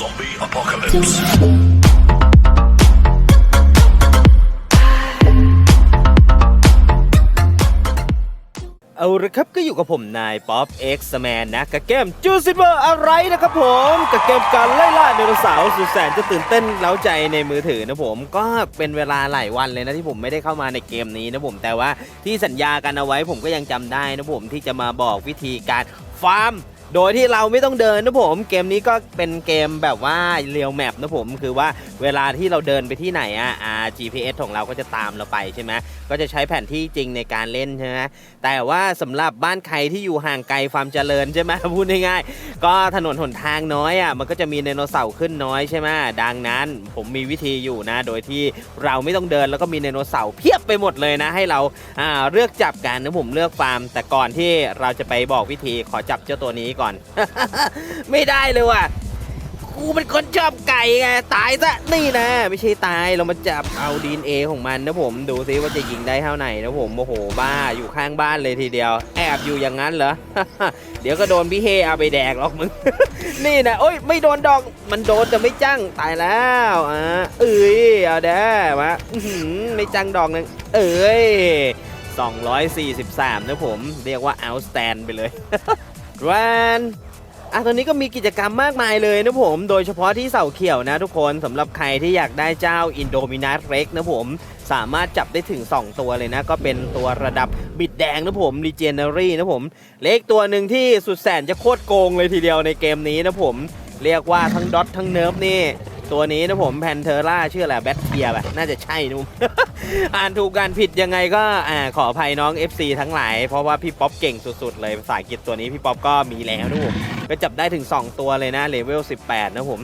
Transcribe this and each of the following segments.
Zombie apocalypse. เอาละครับก็อยู่กับผมนายป๊อปเอ็กซ์แมนนะกับเกมจูซิเวอร์อะไรนะครับผมกับเกมการไล่ล่าไดโนเสาร์สุดแสนจะตื่นเต้นเล้าใจในมือถือนะผมก็เป็นเวลาหลายวันเลยนะที่ผมไม่ได้เข้ามาในเกมนี้นะผมแต่ว่าที่สัญญากันเอาไว้ผมก็ยังจำได้นะผมที่จะมาบอกวิธีการฟาร์ม โดยที่เราไม่ต้องเดินนะผม เกมนี้ก็เป็นเกมแบบว่าเรียวแมปนะผมคือว่าเวลาที่เราเดินไปที่ไหนอะอ่า GPS ของเราก็จะตามเราไปใช่ไหมก็จะใช้แผนที่จริงในการเล่นใช่ไหมแต่ว่าสำหรับบ้านใครที่อยู่ห่างไกลความเจริญใช่ไหมพูดง่ายๆก็ถนนหนทางน้อยอะมันก็จะมีไดโนเสาร์ขึ้นน้อยใช่ไหมดังนั้นผมมีวิธีอยู่นะ โดยที่เราไม่ต้องเดินแล้วก็มีไดโนเสาร์เพียบไปหมดเลยนะ ให้เราอ่าเลือกจับกันนะผมเลือกฟาร์ม แต่ก่อนที่เราจะไปบอกวิธีขอจับเจ้าตัวนี้ก่อนไม่ได้เลยว่ะกูเป็นคนชอบไก่ไงตายซะนี่นะ ไม่ใช่ตายเรามาจับเอาดีเอของมันนะผมดูซิว่าจะยิงได้เท่าไหร่นะผมโอ้โหบ้าอยู่ข้างบ้านเลยทีเดียว แอบอยู่อย่างนั้นเหรอ เดี๋ยวก็โดนพี่เฮเอาไปแดกหรอกมึง นี่นะโอ้ยไม่โดนดอกมันโดนแต่ไม่จังตายแล้วอะเอ้ยเอาเด้มาไม่จังดอกนึงเอ้ย243 นะผม เรียกว่า outstand ไปเลย แรนอะตอนนี้ก็มีกิจกรรมมากมายเลยนะผม โดยเฉพาะที่เสาเขียวนะทุกคนสำหรับใครที่อยากได้เจ้าอินโดมินาสเล็กนะผม สามารถจับได้ถึง 2 ตัวเลยนะ ก็เป็นตัวระดับบิดแดงนะผมรีเจนเนอรี่นะผม เล็กตัวหนึ่งที่สุดแสนจะโคตรโกงเลยทีเดียวในเกมนี้นะผม เรียกว่าทั้งดอททั้งเนิร์ฟนี่ ตัวนี้นะผมแพนเทอร่าชื่ออะไรแบทเทียป่ะน่าจะใช่นุ่มอ่านถูกการผิดยังไงก็อ่าขออภัยน้อง FC ทั้งหลาย เพราะว่าพี่ป๊อปเก่งสุด ๆ เลยภาษาอังกฤษตัวนี้พี่ป๊อปก็มีแล้วนะผมก็จับได้ถึง 2 ตัวเลยนะเลเวล 18 นะผม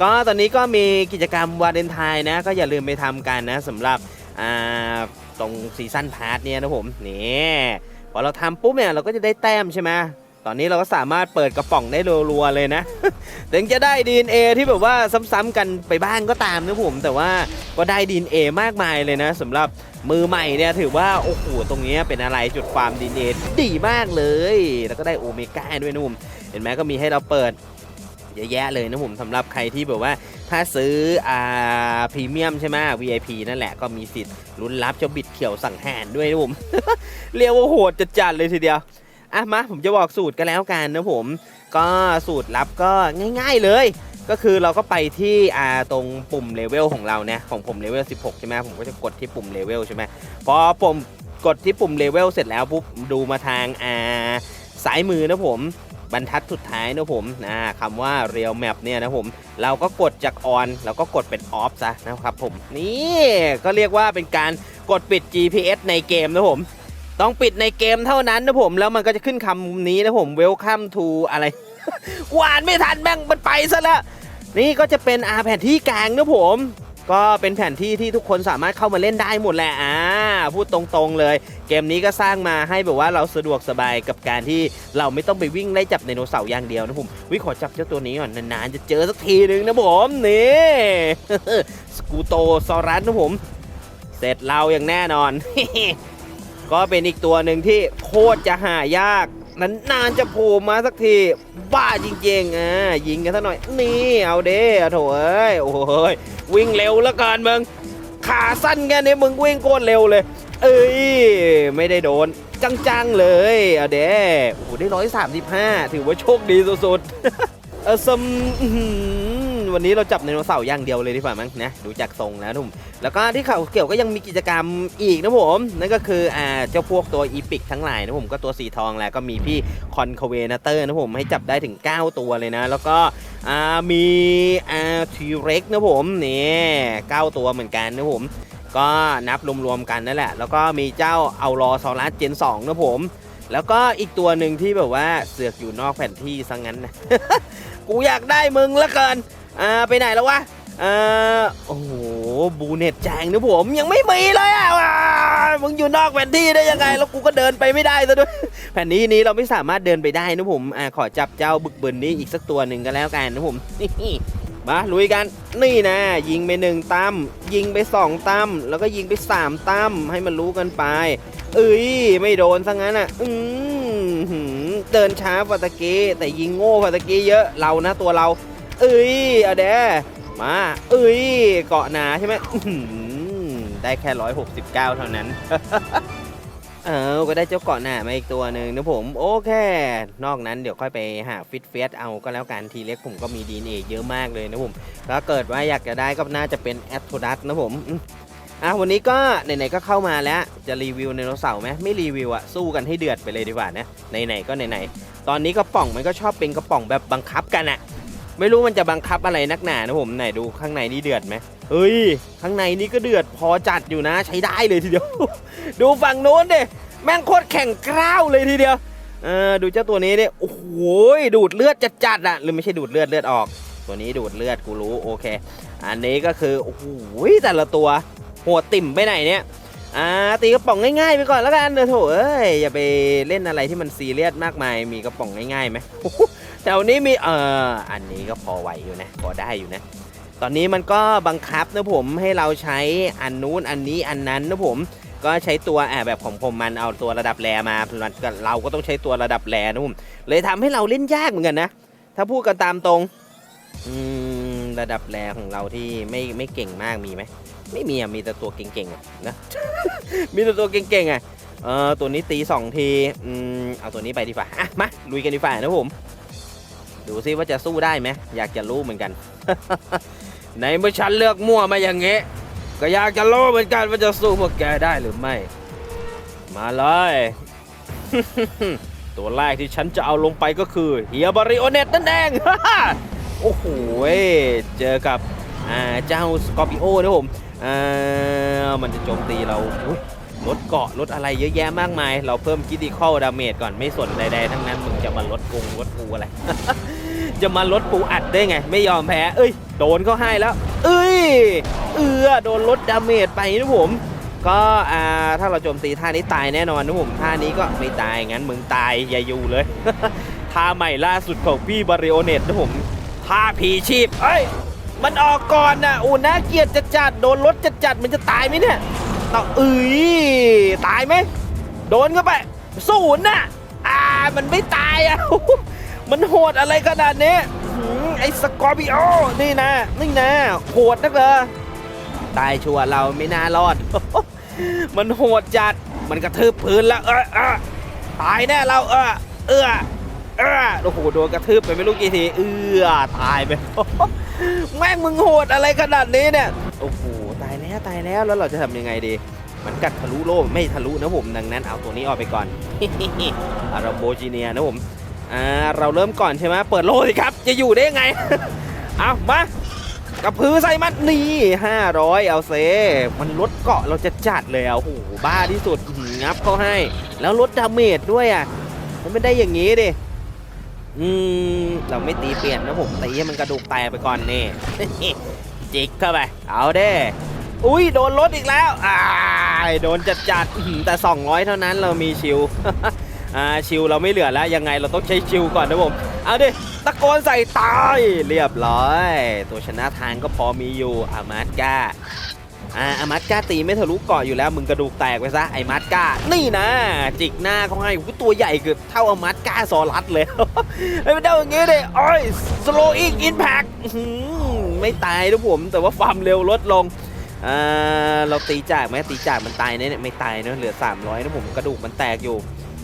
ก็ตอนนี้ก็มีกิจกรรมวาเลนไทน์นะ ก็อย่าลืมไปทำกันนะสำหรับอ่าตรงซีซั่นพาร์ทเนี่ยนะผมนี่พอเราทำปุ๊บเนี่ยเราก็จะได้แต้มใช่ไหม ตอนนี้เราก็สามารถเปิดกระป๋องได้รัวๆเลยนะถึงจะได้ DNA ที่แบบว่าซ้ำๆกันไปบ้างก็ตามนะผม แต่ว่าก็ได้ DNA มากมายเลยนะสำหรับมือใหม่เนี่ยถือว่า โอ้โห ตรงนี้เป็นอะไรจุดฟาร์ม DNA ดีมากเลย แล้วก็ได้โอเมก้าด้วยนะผมเห็นไหมก็มีให้เราเปิดเยอะแยะเลยนะผมสำหรับใครที่แบบว่าถ้าซื้ออ่าพรีเมียมใช่ไหม VIP นั่นแหละก็มีสิทธิ์ลุ้นรับเจ้าบิดเขียวสั่งหารด้วยนะผม เรียกว่าโหดจัดๆเลยทีเดียว อะมาผมจะบอกสูตรกันแล้วกันนะผม ก็สูตรลับก็ง่าย ๆเลย ก็คือเราก็ไปที่อ่าตรงปุ่มเลเวลของเราเนี่ยของผมเลเวล16 ใช่ไหมผมก็จะกดที่ปุ่มเลเวลใช่ไหมพอผมกดที่ปุ่มเลเวลเสร็จแล้วปุ๊บดูมาทางอ่าซ้ายมือนะผมบรรทัดสุดท้ายนะผมนะคำว่า real map เนี่ยนะผม เราก็กดจาก on แล้วก็กดเป็น off ซะนะครับผม นี่ก็เรียกว่าเป็นการกดปิด GPS ในเกมนะผม ต้องปิดในเกมเท่านั้นนะผม แล้วมันก็จะขึ้นคำนี้นะผม welcome to อะไรหวานไม่ทันแม่งมันไปซะแล้วนี่ก็จะเป็นอาแผนที่กลางนะผม ก็เป็นแผนที่ที่ทุกคนสามารถเข้ามาเล่นได้หมดแหละอ่าพูดตรงๆเลย เกมนี้ก็สร้างมาให้แบบว่าเราสะดวกสบายกับการที่เราไม่ต้องไปวิ่งไล่จับไดโนเสาร์อย่างเดียวนะผมวิขอจับเจ้าตัวนี้ก่อนนานๆจะเจอสักทีหนึ่งนะผมนี่สกูโตซอรัสนะผม เสร็จเราอย่างแน่นอน ก็เป็นอีกตัวหนึ่งที่โคตรจะหายากนั้นนานๆจะโผล่มาสักที บ้าจริงๆอะยิงกันสักหน่อย นี่เอาเด้อโถเอ้ยโอ้ยวิ่งเร็วแล้วกันมึงขาสั้นแค่นี้มึงวิ่งโคตรเร็วเลย เอ้ยไม่ได้โดน จังๆเลยเอาเด้โอ้ได้ร้อยสามสิบห้าถือว่าโชคดีสุดๆเออซัม วันนี้เราจับไดโนเสาร์อย่างเดียวเลยดีกว่ามั้งนะดูจากทรงแล้วนุ่มแล้วก็ที่เขาเกี่ยวก็ยังมีกิจกรรมอีกนะผมนั่นก็คืออ่าเจ้าพวกตัวอีพิกทั้งหลายนะผมก็ตัวสีทองแหละก็มีพี่คอนคเวนาเตอร์นะผมให้จับได้ถึง 9 ตัวเลยนะ แล้วก็อ่ามีอ่าทีเร็กนะผมนี่เก้าตัวเหมือนกันนะผมก็นับรวมๆกันนั่นแหละ แล้วก็มีเจ้าเอารอซอรัสเจน2นะผม แล้วก็อีกตัวหนึ่งที่แบบว่าเสือกอยู่นอกแผนที่ซะงั้นนะ กูอยากได้มึงละเกิน อ่าไปไหนแล้ววะอ่าโอ้โหบูเน็ตแจงนะผมยังไม่มีเลยอะว้ามึงอยู่นอกแผนที่ได้ยังไง แล้วกูก็เดินไปไม่ได้ซะด้วยแผนที่นี้เราไม่สามารถเดินไปได้นะผมอ่าขอจับเจ้าบึกบึนนี้อีกสักตัวหนึ่งก็แล้วกันนะผมมาลุยกันนี่นะ ยิงไปหนึ่งตั้มยิงไปสองตั้มแล้วก็ยิงไปสามตั้มให้มันรู้กันไป เอ้ยไม่โดนซะงั้นอะ อืมเดินช้าฟาตะเกแต่ยิงโง่ฟาตะเกเยอะเรานะตัวเรา เอ้ยเอาเด้มา เอ้ย เกาะหนาใช่ไหมอื้อหือได้แค่169เท่านั้น เออ ก็ได้เจ้าเกาะหนามาอีกตัวหนึ่งนะผม โอเค นอกนั้นเดี๋ยวค่อยไปหาฟิตเฟสเอาก็แล้วกันทีเล็กผมก็มีดีเอเยอะมากเลยนะผม ถ้าเกิดว่าอยากจะได้ก็น่าจะเป็นแอตโทดัสนะผมอืมอะวันนี้ก็ไหนๆก็เข้ามาแล้วจะรีวิวไดโนเสาร์ไหมไม่รีวิวอะสู้กันให้เดือดไปเลยดีกว่านะไหนๆก็ไหนๆตอนนี้กระป๋องมันก็ชอบเป็นกระป๋องแบบบังคับกันอะ ไม่รู้มันจะบังคับอะไรนักหนานะผมไหนดูข้างในนี่เดือดไหมเฮ้ย ข้างในนี่ก็เดือดพอจัดอยู่นะ ใช้ได้เลยทีเดียว ดูฝั่งโน้นดิแม่งโคตรแข่งกร้าวเลยทีเดียวเออดูเจ้าตัวนี้ดิโอ้โหดูดเลือดจัดๆอะหรือไม่ใช่ดูดเลือดเลือดออก ตัวนี้ดูดเลือดกูรู้โอเค อันนี้ก็คือโอ้โหแต่ละตัวโหดติ่มไปไหนเนี่ยอ่าตีกระป๋องง่ายๆไปก่อนแล้วกันเดี๋ยวโถเอ้ยอย่าไปเล่นอะไรที่มันซีเรียสมากมายมีกระป๋องง่ายๆไหม แถวนี้มีเอออันนี้ก็พอไหวอยู่นะพอได้อยู่นะ ตอนนี้มันก็บังคับนะผมให้เราใช้อันนู้นอันนี้อันนั้นนะผมก็ใช้ตัวแอ่าแบบของผมมันเอาตัวระดับแรมาเราก็ต้องใช้ตัวระดับแรนะผมเลยทำให้เราเล่นยากเหมือนกันนะ ถ้าพูดกันตามตรงอระดับแรของเราที่ไม่ไม่เก่งมากมีไหมไม่มีอะมีแต่ตัวเก่งๆอะนะมีแต่ตัวเก่งๆอะเออตัวนี้ตีสองทีอืมเอาตัวนี้ไปดีกว่าอะมาลุยกันดีกว่านะผม ดูซิว่าจะสู้ได้ไหมอยากจะรู้เหมือนกัน ในเมื่อฉันเลือกมั่วมาอย่างเงี้ก็อยากจะรู้เหมือนกันว่าจะสู้พวกแกได้หรือไม่ มาเลย ตัวแรกที่ฉันจะเอาลงไปก็คือเฮียบริโอเนตนั่นเองโอ้โหเจอกับเจ้าสกอร์ปิโอนะผมมันจะโจมตีเราอ ลดเกาะลดอะไรเยอะแยะมากมาย เราเพิ่มคิด i ค a l ดาเมจก่อนไม่สนใดๆทั้งนั้นมึงจะมาลดกงลดปูอะไร จะมาลดปูอัดได้ไง ไม่ยอมแพ้ เอ้ย โดนเขาให้แล้ว เอ้ย เอือโดนลดดาเมจไปนะผม ก็อ่าถ้าเราโจมตีท่านี้ตายแน่นอนนะผมท่านี้ก็ไม่ตายงั้นมึงตายอย่าอยู่เลยท่าใหม่ล่าสุดของพี่บาริโอเนตนะผมท่าผีชีพเอ้ยมันออกก่อนนะอ้น่าเกลียดจัดจัดๆโดนรถจัดจัดๆมันจะตายไหมเนี่ย ต่อเอ้ยตายไหมโดนเข้าไปศูนย์น่ะอ่ามันไม่ตายอะมันโหดอะไรขนาดนี้ไอ้สกอร์ปิโอนี่นะนี่นะโหดนักเหรอตายชัวร์เราไม่น่ารอด มันโหดจัดมันกระทืบพื้นแล้วเออเออตายแน่เราเออเออเออโอ้โหโดนกระทืบไปไม่รู้กี่ทีเออตายไปแม่งมึงโหดอะไรขนาดนี้เนี่ยโอ้โห แล้วตายแล้วแล้วเราจะทำยังไงดี มันกัดทะลุโลกไม่ทะลุนะผมดังนั้นเอาตัวนี้ออกไปก่อนอาราโบจีเนียนะผมอ่าเราเริ่มก่อนใช่ไหมเปิดโล่สิครับ จะอยู่ได้ยังไง เอามากระพือใส่มันนี่500เอาเซมันลดเกาะเราจะจัดเลยอะโอ้โหบ้าที่สุดงับเขาให้ แล้วลดดาเมจด้วยอะมันไม่ได้อย่างงี้ดิอืมเราไม่ตีเปลี่ยนนะผมตีให้มันกระดูกแตกไปก่อนนี่จิกเข้าไป เอาเด้ อุ้ยโดนรถอีกแล้วอ่าโดนจัดจัดๆอื้อหือแต่ 200 เท่านั้นเรามีชิวอ่าชิวเราไม่เหลือแล้วยังไงเราต้องใช้ชิวก่อนนะผมเอาดิตะโกนใส่ตายเรียบร้อย ตัวชนะทางก็พอมีอยู่อามาร์ก้าอ่าอามาร์ก้าตีไม่ทะลุเกาะอยู่แล้วมึงกระดูกแตกไปซะไอ้มาร์ก้านี่นะ จิกหน้าเขาให้ตัวใหญ่เกือบเท่าอามาร์ก้าซอรัสเลยไม่ได้อย่างงี้เลยโอ้ยสโลอิงอินแพคไม่ตายนะผมแต่ว่าความเร็วลดลง อ่าเราตีจากไหมตีจากมันตายเนี่ยไม่ตายเนอะเหลือ 300นะผมกระดูกมันแตกอยู่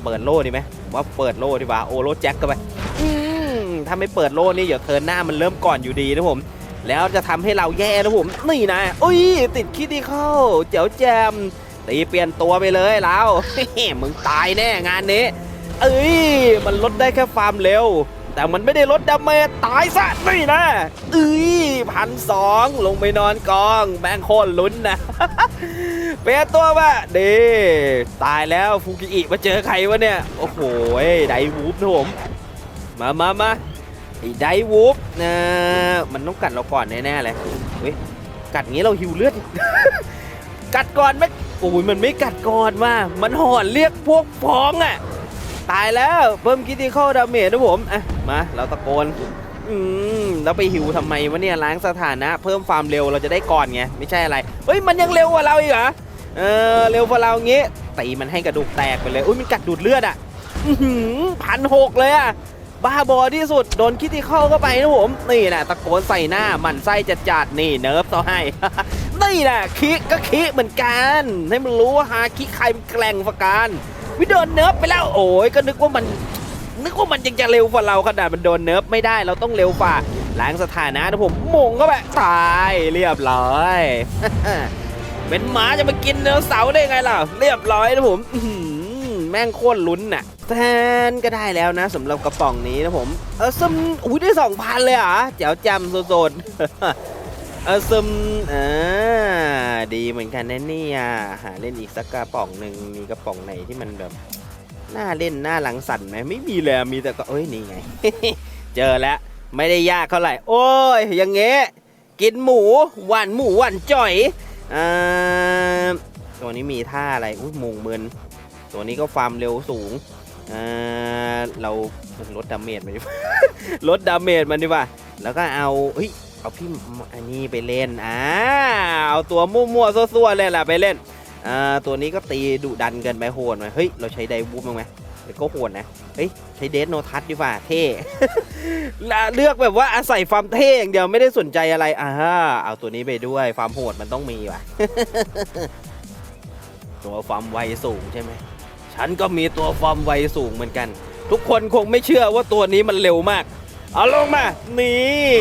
เปิดโล่ดีไหมว่าเปิดโล่ดีกว่าโอโลแจ็คกันไปถ้าไม่เปิดโล่นี่เดี๋ยวเทิร์นหน้ามันเริ่มก่อนอยู่ดีนะผม แล้วจะทำให้เราแย่นะผมนี่นะอุ้ยติดคิดดีเข้าเจ๋วแจมตีเปลี่ยนตัวไปเลยเรามึงตายแน่งานนี้ เอ้ยมันลดได้แค่ความเร็ว แต่มันไม่ได้ลดดาเมจตายซะนี่นะเอ้ยพันสองลงไปนอนกอง แบงค์โคตรลุ้นนะเปียตัวว่าเดตายแล้วฟูกิอิมาเจอใครวะเนี่ย โอ้โหไดวูฟนะผม มามามาไอ้ไดวูฟนะมันต้องกัดเราก่อนแน่ๆเลยเฮ้ยกัดงี้เราหิวเลือด กัดก่อนไหมโอ้ยมันไม่กัดก่อนว่ามันหอนเรียกพวกพ้องอะ ตายแล้วเพิ่มคิติคอลดาเมจนะผมอะมาเราตะโกนอืมแล้วไปหิวทำไมวะเนี่ยล้างสถานะ เพิ่มความเร็วเราจะได้ก่อนไงไม่ใช่อะไรเฮ้ยมันยังเร็วกว่าเราอีกเหรอเออเร็วกว่าเรางี้ตีมันให้กระดูกแตกไปเลยอุ้ยมันกัดดูดเลือดอะพันหกเลยอะบ้าบอที่สุดโดนคิดที่เข้าเข้าไปนะผมนี่นะตะโกนใส่หน้าหมันไส้จัดจัดๆนี่เนิร์ฟต่อให้ นี่นะคิกก็คิกเหมือนกัน ให้มันรู้ว่าหาคิกใครมันแกร่งกว่ากัน วิโดนเนิร์ฟไปแล้วโอ้ยก็นึกว่ามันนึกว่ามันยังจะเร็วกว่าเราขนาดมันโดนเนิร์ฟไม่ได้เราต้องเร็วกว่าล้างสถานะนะผมมงก็แบบตายเรียบร้อยเป็นหมาจะมากินเนื้อเสาได้ไงล่ะเรียบร้อยนะผมแม่งโคตรลุ้นน่ะแทนก็ได้แล้วนะสำหรับกระป๋องนี้นะผมเออซึมอุ้ยได้สองพันเลยเหรอแจ๋วจำโซดๆ ออซึมอ่าดีเหมือนกันนะเนี่ยหาเล่นอีกสักกระป๋องหนึ่งมีกระป๋องไหนที่มันแบบน่าเล่นน่าหลังสั่นไหมไม่มีเลยมีแต่ก็เอ้ยนี่ไง เจอแล้วไม่ได้ยากเท่าไหร่ โอ้ยอย่างเงี้ยกินหมูหวานหมูหวานจ่อยอ่าตัวนี้มีท่าอะไรอุ้ยมงเมินตัวนี้ก็ฟาร์มเร็วสูงอ่าเราลดดาเมจมันดีกว่าลดดาเมจมันดีกว่าแล้วก็เอาเฮ้ย เอาพี่อันนี้ไปเล่นอ่าเอาตัวมั่วๆซั่วๆเลยล่ะไปเล่นอ่าตัวนี้ก็ตีดุดันเกินไปโหดไหมเฮ้ยเราใช้ไดวูฟบ้งไหมก็โหดนะเฮ้ยใช้เดสโนทัศดีกว่าเท่แลเลือกแบบว่าอาศัยความเท่อย่างเดียวไม่ได้สนใจอะไรอ่าเอาตัวนี้ไปด้วยความโหดมันต้องมีว่ะตัวความไวสูงใช่ไหมฉันก็มีตัวความไวสูงเหมือนกัน ทุกคนคงไม่เชื่อว่าตัวนี้มันเร็วมาก เอาลงมา นี่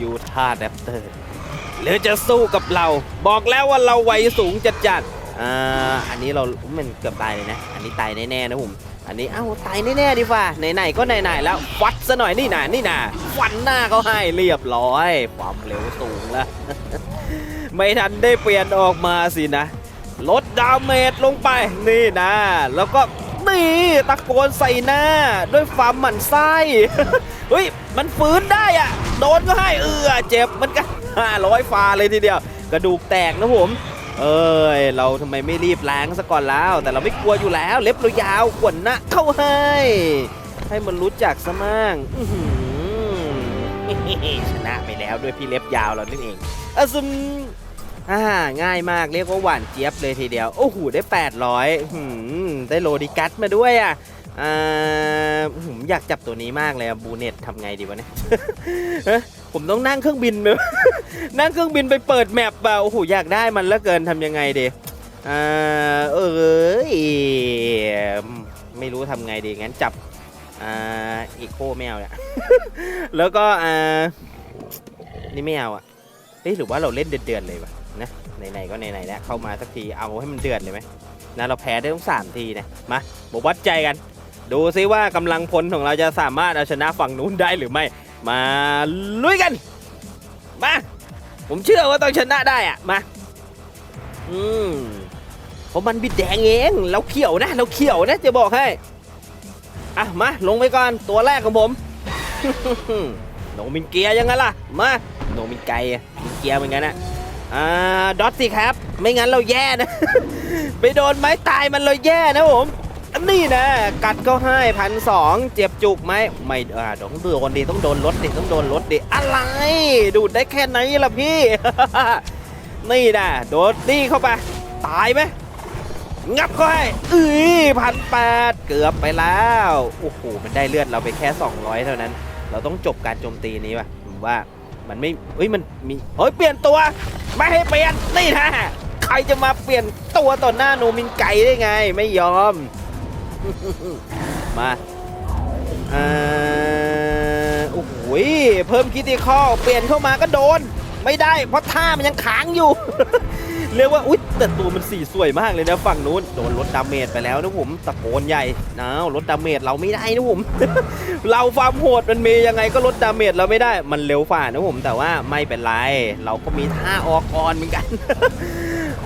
ยูท่าแดปเตอร์ หรือจะสู้กับเรา บอกแล้วว่าเราไวสูงจัดจัดๆอ่า อันนี้เรามันเกือบตายเลยนะ อันนี้ตายแน่ๆนะผม อันนี้เอ้าตายแน่ๆดีฟ่าไหนๆก็ไหนๆแล้วฟัดซะหน่อยนี่น่ะนี่น่ะฟันหน้าเขาให้เรียบร้อย ความเร็วสูงล้วไม่ทันได้เปลี่ยนออกมาสินะ ลดดาเมจลงไปนี่นะ แล้วก็ นี่ตะโกนใส่หน้า ด้วยความหมั่นไส้เฮ้ยมันฟื้นได้อะโดนก็ให้เออเจ็บเหมันกัน500ฟาเลยทีเดียว กระดูกแตกนะผม เอ้ย เราทำไมไม่รีบล้างซะก่อนแล้ว แต่เราไม่กลัวอยู่แล้ว เล็บเรายาวขวนนะเข้าให้ ให้มันรู้จักซะมั่งชนะไปแล้วด้วยพี่เล็บยาวเรานั่นเองอซึม อ่าง่ายมากเรียกว่าหวานเจี๊ยบเลยทีเดียว โอ้โหได้ 800หืมได้โลดิกัสมาด้วยอะอ่าผมอยากจับตัวนี้มากเลยอะบูเน็ตทำไงดีวะเนี่ยผมต้องนั่งเครื่องบินไปนั่งเครื่องบินไปเปิดแมปเปล่าโอ้โหอยากได้มันแล้วเกินทำยังไงดีอ่าเอยไม่รู้ทำไงดีงั้นจับอ่าอีโคแมวเนี่ยแล้วก็อ่านี่ไม่เอาอะเฮ้ยหรือว่าเราเล่นเดือดๆเลยวะ นะไหนๆก็ไหนๆแล้วเข้ามาสักทีเอาให้มันเดือดเลยไหมนะเราแพ้ได้ต้องสามทีนะมาบวัดใจกัน ดูซิว่ากำลังพลของเราจะสามารถเอาชนะฝั่งนู้นได้หรือไม่ มาลุยกันมาผมเชื่อว่าต้องชนะได้อะมาอืมเพราะมันบิดแดงเองเราเขียวนะ เราเขียวนะจะบอกให้อะมาลงไปก่อนตัวแรกของผมโนมินเกียยังไงล่ะมาโนมินไกอะมินเกียเหมือนกันนะ อ่าดอทสิครับ ไม่งั้นเราแย่นะ ไปโดนไม้ตายมันเราแย่นะผมอันนี้นะ กัดก็ให้พันสองเจ็บจุกไหมไม่อ่าต้องโดนดิต้องโดนรถดิต้องโดนรถดิอะไร ดูดได้แค่ไหนล่ะพี่ นี่นะโดนนี่เข้าไป ตายไหมงับเขาให้อือพันแปดเกือบไปแล้วโอ้โหมันได้เลือดเราไปแค่ 200 เท่านั้น เราต้องจบการโจมตีนี้ว่ะผมว่า มันไม่เฮ้ยมันมีเฮ้ยเปลี่ยนตัว ไม่ให้เปลี่ยนนี่นะใครจะมาเปลี่ยนตัวต่อหน้าโนมินไก่ได้ไง ไม่ยอม มาอ่าโอ้โหเพิ่มคิติคอเปลี่ยนเข้ามาก็โดน ไม่ได้เพราะท่ามันยังค้างอยู่ เรียกว่าอุ๊ยแต่ตัวมันสีสวยมากเลยนะฝั่งนู้นโดนลดดาเมจไปแล้วนะผมตะโกนใหญ่นาวลดดาเมจเราไม่ได้นะผม เราความโหดมันมียังไงก็ลดดาเมจเราไม่ได้มันเร็วฝ่านะผม แต่ว่าไม่เป็นไร เราก็มีท่าออกก่อนเหมือนกัน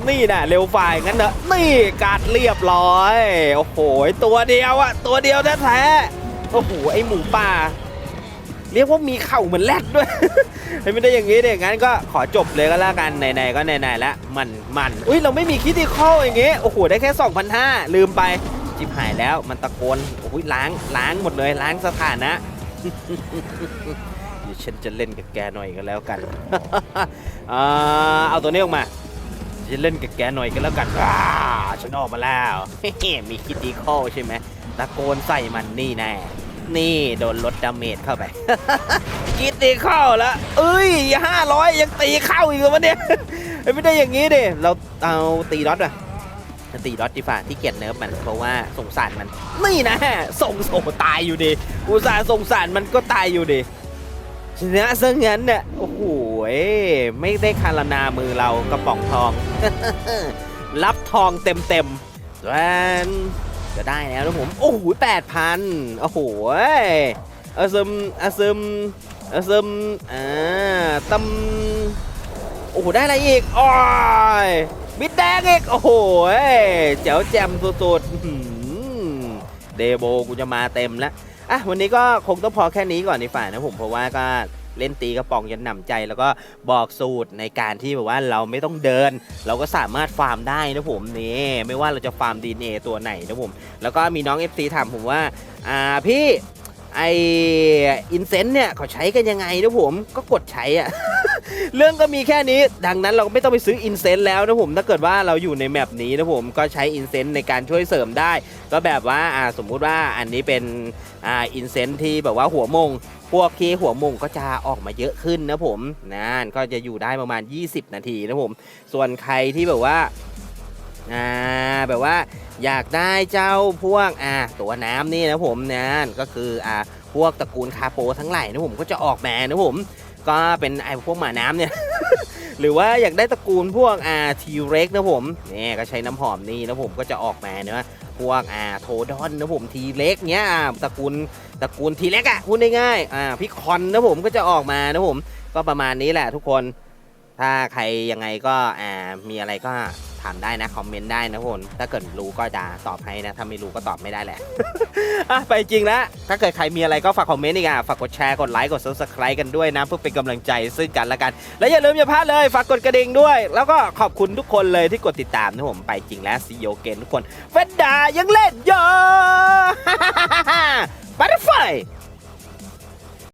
นี่นะเร็วฝ่ายงั้นเนอะนี่การเรียบร้อย โอ้โหตัวเดียวอะตัวเดียวแท้ๆโอ้โหไอหมูป่า เรียกว่ามีเข่าเหมือนแรดด้วย ให้ไม่ได้อย่างนี้เด็กงั้นก็ขอจบเลยก็แล้วกันไหนๆก็ไหนๆแล้วมันมันอุ้ยเราไม่มีคิดที่ข้ออย่างงี้โอ้โหได้แค่2,500ลืมไปจิบหายแล้วมันตะโกนโอ้ยล้างล้างหมดเลยล้างสถานะเดี๋ยวฉันจะเล่นกับแกหน่อยก็แล้วกันอ่าเอาตัวนี้ออกมาจะเล่นกับแกหน่อยก็แล้วกันว้าฉันออกมาแล้วมีคิดดีข้อใช่ไหมตะโกนใส่มันนี่แน่ นี่โดนลดดาเมจเข้าไป กีตีเข้าแล้วเอ้ยห้าร้อยยังตีเข้าอีกเหรอวะเนี่ยไม่ได้อย่างงี้ดิเราเอาตีรถอะตีรถดีฝ่าที่เกียจเนิร์ฟมันเพราะว่าสงสารมันนี่นะส่งโอ้ตายอยู่ดิอุตส่าห์สงสารมันก็ตายอยู่ดิชนะซะงั้นเนี่ยโอ้โหไม่ได้คารนามือเรากระป๋องทอง รับทองเต็มเต็มแวน จะได้แล้วนะผม โอ้โหแปดพันโอ้โหอาซึมอาซึมอาซึมอ่าตำโอ้โห ได้อะไรอีกโอ้ยบิดแดงอีก โอ้โหเจ๋วแจมสุดๆเดโบกูจะมาเต็มแล้วอะวันนี้ก็คงต้องพอแค่นี้ก่อนในฝ่ายนะผมเพราะว่าก็ เล่นตีกระป๋องยันหนำใจ แล้วก็บอกสูตรในการที่แบบว่าเราไม่ต้องเดิน เราก็สามารถฟาร์มได้นะผมนี่ไม่ว่าเราจะฟาร์มดีเอตัวไหนนะผมแล้วก็มีน้อง FC ถามผมว่าอ่าพี่ ไออินเซนต์เนี่ยเขาใช้กันยังไงนะผมก็กดใช้อะ เรื่องก็มีแค่นี้ ดังนั้นเราก็ไม่ต้องไปซื้ออินเซนต์แล้วนะผมถ้าเกิดว่าเราอยู่ในแมปนี้นะผมก็ใช้อินเซนต์ในการช่วยเสริมได้ ก็แบบว่าอ่าสมมุติว่าอันนี้เป็นอ่าอินเซนต์ที่แบบว่าหัวมง พวกเคหัวมงก็จะออกมาเยอะขึ้นนะผมนั่นก็จะอยู่ได้ประมาณ 20 นาทีนะผม ส่วนใครที่แบบว่า อ่าแบบว่าอยากได้เจ้าพวกอ่าตัวน้ำนี่นะผมนั่นก็คืออ่าพวกตระกูลคาโปทั้งหลายนะผมก็จะออกมานะผม ก็เป็นไอพวกหมาน้ำเนี่ยหรือว่าอยากได้ตระกูลพวกอ่าทีเร็กนะผมเนี่ยก็ใช้น้ำหอมนี่นะผมก็จะออกมาเนะพวกอ่าโทดอนนะผมทีเล็กเนี้ยอ่าตระกูลตระกูลทีเล็กอะพูดง่ายๆอ่าพี่คอนนะผมก็จะออกมานะผม ก็ประมาณนี้แหละทุกคน ถ้าใครยังไงก็อ่ามีอะไรก็ามได้นะ คอมเมนต์ได้นะผมถ้าเกิดรู้ก็จะตอบให้นะ ถ้าไม่รู้ก็ตอบไม่ได้แหละ อะ ไปจริงแล้ว ถ้าเกิดใครมีอะไรก็ฝากคอมเมนต์อีกอะ ฝากกดแชร์ กดไลค์ กด subscribe กันด้วยนะ เพื่อเป็นกำลังใจซึ่งกันและกัน และอย่าลืมอย่าพลาดเลย ฝากกดกระดิ่งด้วย แล้วก็ขอบคุณทุกคนเลยที่กดติดตามนะผม ไปจริงแล้วซีโอเกนทุกคนเฟนดายังเล่นเยอะบัตเตอร์ไฟ